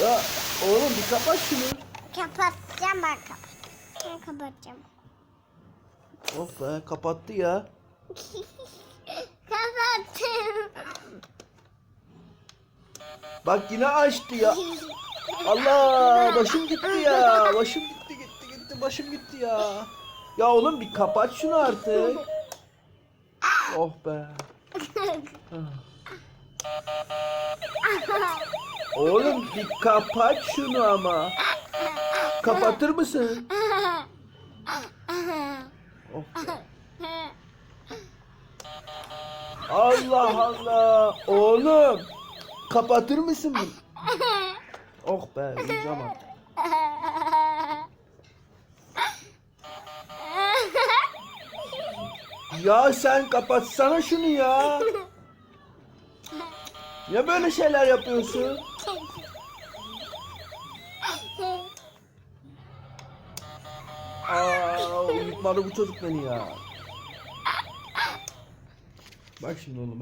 Ya oğlum bir kapat şunu. Kapatacağım ben kapat. Ben kapatacağım. Of be kapattı ya. Kapattım. Bak yine açtı ya. Allah başım gitti ya. Başım gitti gitti gitti başım gitti ya. Ya oğlum bir kapat şunu artık. Oh be. Oğlum bir kapat şunu ama. Kapatır mısın? Oh. Allah Allah. Oğlum. Kapatır mısın bunu? Oh be uyuyacağım artık. Ya sen kapatsana şunu ya. Ya böyle şeyler yapıyorsun? Aa, uyutmadı bu çocuk beni ya. Bak şimdi oğlum.